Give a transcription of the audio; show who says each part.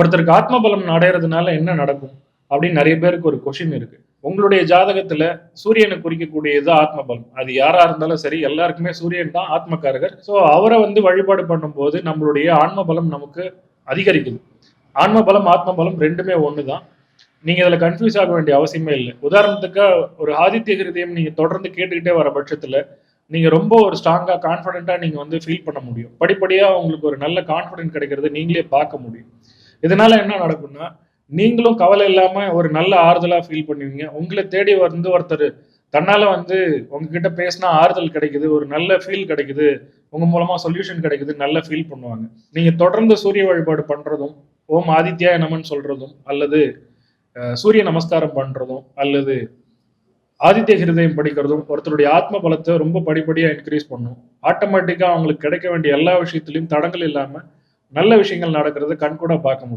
Speaker 1: ஒருத்தருக்கு ஆத்ம பலம் அடையிறதுனால என்ன நடக்கும் அப்படின்னு நிறைய பேருக்கு ஒரு கொஷின் இருக்கு. உங்களுடைய ஜாதகத்துல சூரியனை குறிக்கக்கூடியது ஆத்ம பலம் அது யாரா இருந்தாலும் சரி எல்லாருக்குமே சூரியன் தான் ஆத்மக்காரகர். ஸோ அவரை வந்து வழிபாடு பண்ணும்போது நம்மளுடைய ஆன்ம பலம் நமக்கு அதிகரிக்குது. ஆன்ம பலம் ஆத்ம பலம் ரெண்டுமே ஒன்று தான் நீங்க இதுல கன்ஃபியூஸ் ஆக வேண்டிய அவசியமே இல்லை. உதாரணத்துக்கு ஒரு ஆதித்ய ஹிருதயம் நீங்க தொடர்ந்து கேட்டுக்கிட்டே வர பட்சத்துல நீங்க ரொம்ப ஒரு ஸ்ட்ராங்கா கான்ஃபிடென்ட்டா நீங்க வந்து ஃபீல் பண்ண முடியும். படிப்படியா உங்களுக்கு ஒரு நல்ல கான்ஃபிடென்ட் கிடைக்கிறது நீங்களே பார்க்க முடியும். இதனால என்ன நடக்கும்னா நீங்களும் கவலை இல்லாம ஒரு நல்ல ஆறுதலா ஃபீல் பண்ணுவீங்க. உங்களை தேடி வந்து ஒருத்தர் தன்னால வந்து உங்ககிட்ட பேசினா ஆறுதல் கிடைக்குது ஒரு நல்ல ஃபீல் கிடைக்குது உங்க மூலமா சொல்யூஷன் கிடைக்குது நல்ல ஃபீல் பண்ணுவாங்க. நீங்க தொடர்ந்து சூரிய வழிபாடு பண்றதும் ஓம் ஆதித்யா நமன் சொல்றதும் அல்லது சூரிய நமஸ்காரம் பண்றதும் அல்லது ஆதித்ய ஹிருதயம் படிக்கிறதும் ஒருத்தருடைய ஆத்ம பலத்தை ரொம்ப படிப்படியாக இன்க்ரீஸ் பண்ணும். ஆட்டோமேட்டிக்காக அவங்களுக்கு கிடைக்க வேண்டிய எல்லா விஷயத்துலையும் தடங்கள் இல்லாமல் நல்ல விஷயங்கள் நடக்கிறது கண்கூட பார்க்க முடியும்.